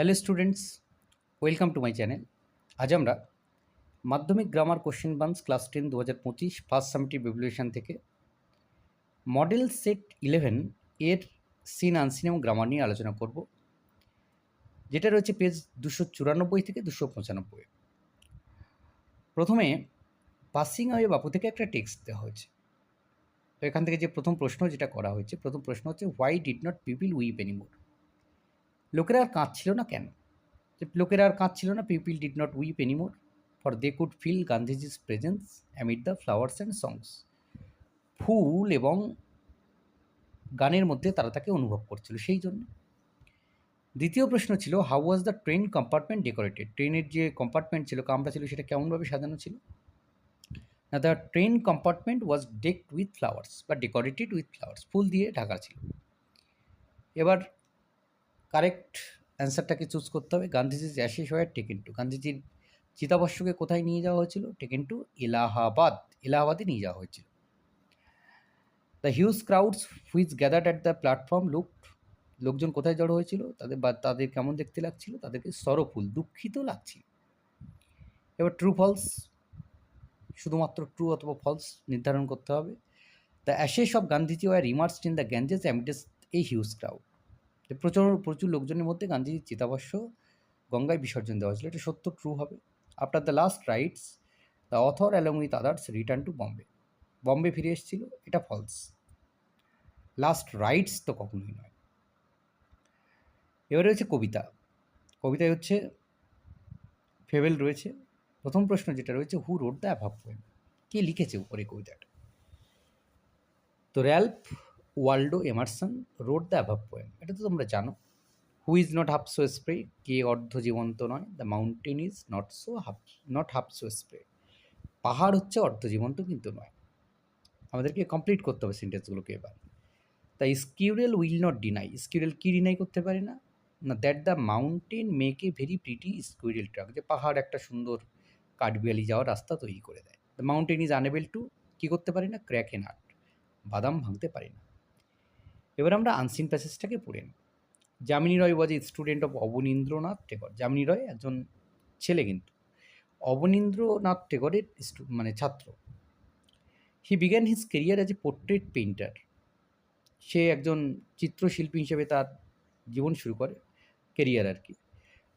Hello students welcome to my channel আজ আমরা Madhyamik grammar question bank class ten দু হাজার পঁচিশ ফার্স্ট সামিটিভ রিভলিউশন থেকে মডেল সেট ইলেভেন এর সিন আনসিন এবং গ্রামার নিয়ে আলোচনা করব, যেটা রয়েছে পেজ দুশো চুরানব্বই থেকে দুশো পঁচানব্বই। প্রথমে পাসিং আওয়ে বাপু থেকে একটা টেক্সট দেওয়া হয়েছে। তো এখান থেকে যে প্রথম প্রশ্ন যেটা করা হয়েছে, প্রথম প্রশ্ন হচ্ছে why did not people weep anymore লোকেরা আর কাঁদছিল না কেন? লোকেরা আর কাঁদছিল না people did not weep anymore for they could feel Gandhiji's presence amid the flowers and songs ফুল এবং গানের মধ্যে তারা তাকে অনুভব করছিল, সেই জন্য। দ্বিতীয় প্রশ্ন ছিল how was the train compartment decorated ট্রেনের যে কম্পার্টমেন্ট ছিল, কামরা ছিল, সেটা কেমনভাবে সাজানো ছিল? না the train compartment was decked with flowers বা ডেকোরেটেড উইথ ফ্লাওয়ার্স ফুল দিয়ে ঢাকা ছিল। এবার কারেক্ট অ্যান্সারটাকে চুজ করতে হবে। গান্ধীজির অ্যাশেষ হয় টেকেন টু। গান্ধীজির চিতাবর্ষকে কোথায় নিয়ে যাওয়া হয়েছিল? Taken to Allahabad. এলাহাবাদে নিয়ে যাওয়া হয়েছিল। The huge crowds which gathered at the platform look লোকজন কোথায় জড়ো হয়েছিল? তাদের বা তাদের কেমন দেখতে লাগছিল? তাদেরকে সরফুল, দুঃখিত লাগছিল। এবার ট্রু ফলস শুধুমাত্র ট্রু অথবা ফলস নির্ধারণ করতে হবে। The ashes of Gandhiji were immersed in the Ganges amidst এই হিউজ ক্রাউড। প্রচুর প্রচুর লোকজনের মধ্যে গান্ধীজির চিতাবর্ষ গঙ্গায় বিসর্জন দেওয়া হয়েছিল। এটা সত্য ট্রু হবে। After the last rites the author along with others return to Bombay Bombay ফিরে এসেছিল। এটা ফলস লাস্ট রাইটস তো কখনোই নয়। এবারে হচ্ছে কবিতা। কবিতায় হচ্ছে ফেভেল রয়েছে। প্রথম প্রশ্ন যেটা রয়েছে হু রোড দ্য অ্যাভাব কে লিখেছে উপরে কবিতাটা? তো Ralph Waldo Emerson wrote the above poem. এটা তো তোমরা জানো। Who is not half so spry, কে অর্ধ জীবন্ত নয়। The mountain is not so half, not half so spry. পাহাড় হচ্ছে অর্ধ জীবন্ত কিন্তু নয়। আমাদেরকে কমপ্লিট করতে হবে সেন্টেন্সগুলোকে এবার। তাই squirrel will not deny. Squirrel key deny করতে পারে না? না, that the mountain make a very pretty squirrel track, যে পাহাড় একটা সুন্দর কাঠবিয়ালি যাওয়ার রাস্তা তৈরি করে দেয়। The mountain is unable to কী করতে পারে না? ক্র্যাক এ নাট বাদাম ভাঙতে পারে না। এবার আমরা আনসিন প্যাসেজটাকে পড়ে নিই। Jamini Roy was a student of Abanindranath Tagore. Jamini Roy একজন ছেলে কিন্তু। অবনীন্দ্রনাথ টেগরের মানে ছাত্র। He began his career as a portrait painter সে একজন চিত্রশিল্পী হিসেবে তার জীবন শুরু করে কেরিয়ার আর কি।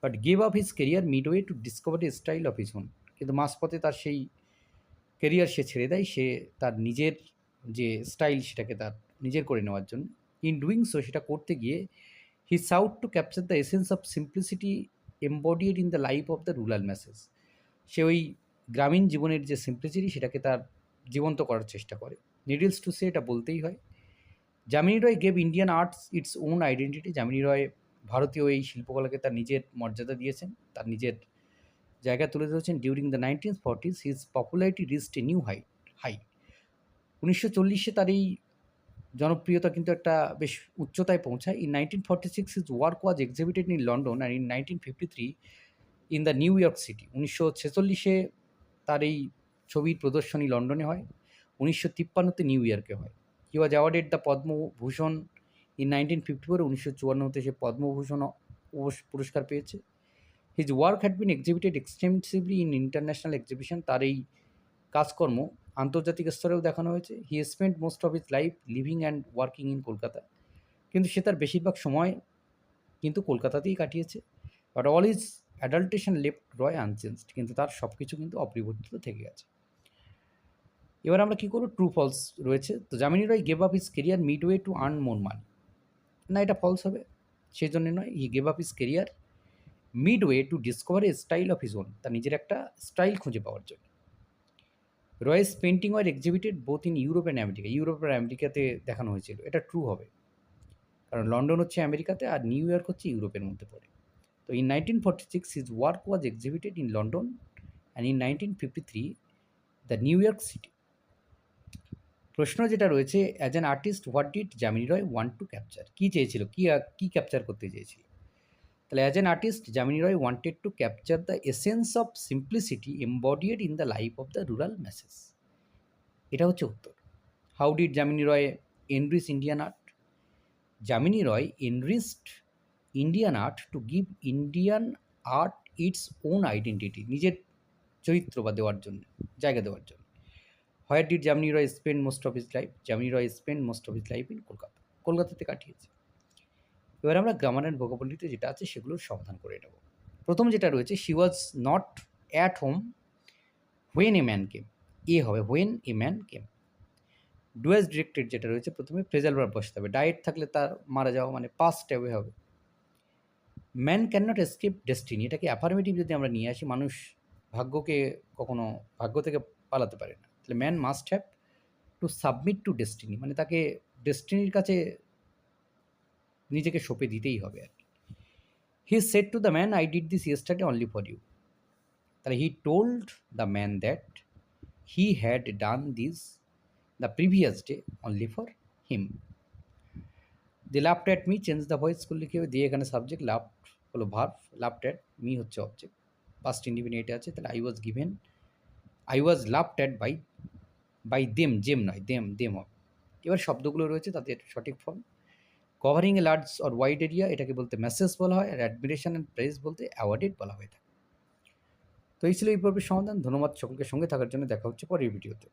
But give up his career midway to discover style of his own কিন্তু মাঝপথে তার সেই কেরিয়ার সে ছেড়ে দেয়। সে তার নিজের যে স্টাইল সেটাকে তার নিজের করে নেওয়ার জন্য ইন ডুইং সো সেটা করতে গিয়ে he sought to capture the essence of simplicity embodied in the life of the rural masses সে ওই গ্রামীণ জীবনের যে সিম্পলিসিটি সেটাকে তার জীবন্ত করার চেষ্টা করে। নিডিলস টু সে এটা বলতেই হয়। Jamini Roy gave Indian arts its own identity Jamini Roy ভারতীয় এই শিল্পকলাকে তার নিজের মর্যাদা দিয়েছেন। তার নিজের জায়গা তুলে ধরেছেন। During the nineteen forties his popularity reached a new high high উনিশশো চল্লিশে তার এই জনপ্রিয়তা কিন্তু একটা বেশ উচ্চতায় পৌঁছায়। In nineteen forty six his work was exhibited in London and in nineteen fifty three in the New York City উনিশশো ছেচল্লিশে তার এই ছবির প্রদর্শনী লন্ডনে হয়। উনিশশো তিপ্পান্নতে নিউ ইয়র্কে হয়। He was awarded the Padma Bhushan in nineteen fifty four উনিশশো চুয়ান্নতে সে পদ্মভূষণ পুরস্কার পেয়েছে। His work had been exhibited extensively in international exhibition তার এই কাজকর্ম আন্তর্জাতিক স্তরেও দেখানো হয়েছে। He spend most of his life living and working in Kolkata কিন্তু সে তার বেশিরভাগ সময় কিন্তু কলকাতাতেই কাটিয়েছে। But all his adulation left Roy unchanged কিন্তু তার সব কিছু কিন্তু অপরিবর্তিত থেকে গেছে। এবার আমরা কী করব? ট্রু ফলস রয়েছে। তো Jamini Roy gave up his career midway to earn more money না, এটা ফলস হবে। সেই জন্য নয় he gave up his career midway to discover a style of his own তার নিজের একটা স্টাইল খুঁজে পাওয়ার জন্য। Roy's painting were exhibited both in Europe and America. Europe আর আমেরিকাতে দেখানো হয়েছিল। এটা ট্রু হবে। কারণ লন্ডন হচ্ছে আমেরিকাতে আর নিউ ইয়র্ক হচ্ছে ইউরোপের মধ্যে পড়ে। তো in nineteen forty six his work was exhibited in London and in nineteen fifty three the New York City প্রশ্ন যেটা রয়েছে as an artist what did Jamini Roy want to capture কী চেয়েছিল? কী কী ক্যাপচার করতে চেয়েছিল? তাহলে as an artist Jamini Roy wanted to capture the essence of simplicity embodied in the life of the rural masses এটা হচ্ছে উত্তর। How did Jamini Roy enrich Indian art Jamini Roy enriched Indian art to give Indian art its own identity নিজের চরিত্র বা দেওয়ার জন্য, জায়গা দেওয়ার জন্য। Where did Jamini Roy spend most of his life Jamini Roy spend most of his life in Kolkata কলকাতাতে কাটিয়েছে। এবার আমরা গ্রামার অ্যান্ড ভোকাবলিতে যেটা আছে সেগুলোর সমাধান করে নেব। প্রথম যেটা রয়েছে she was not at home when a man came a হবে when a man came does directed যেটা রয়েছে প্রথমে প্রেজাল ভার্ব বসতে হবে। ডায়েট থাকলে তার মারা যাওয়া মানে পাস্ট অ্যাওয়ে হবে। Man can not escape destiny এটাকে অ্যাফার্মেটিভ যদি আমরা নিয়ে আসি, মানুষ ভাগ্যকে কখনো, ভাগ্য থেকে পালাতে পারে না। তাহলে man must have to submit to destiny মানে তাকে ডেস্টিনির কাছে নিজেকে সঁপে দিতেই হবে আর কি। He said to the man I did this yesterday only for you তাহলে he told the man that he had done this the previous day only for him they laughed at me change the voice করলে কি হবে? দিয়ে এখানে subject laughed হলো verb laughed at me হচ্ছে object past independent আছে, তাহলে I was given I was laughed at by by them জেম নয় দেম দেম হবে এবার শব্দগুলো রয়েছে, তাদের সঠিক form covering a large or wide area এটাকে বলতে মেসেজ বলা হয়, আর অ্যাডমিরেশন অ্যান্ড প্রেস বলতে অ্যাওয়ার্ডেড বলা হয়ে থাকে। তো এই ছিল এই পর্বের সমাধান। ধন্যবাদ সকলকে সঙ্গে থাকার জন্য। দেখা হচ্ছে পরের ভিডিওতে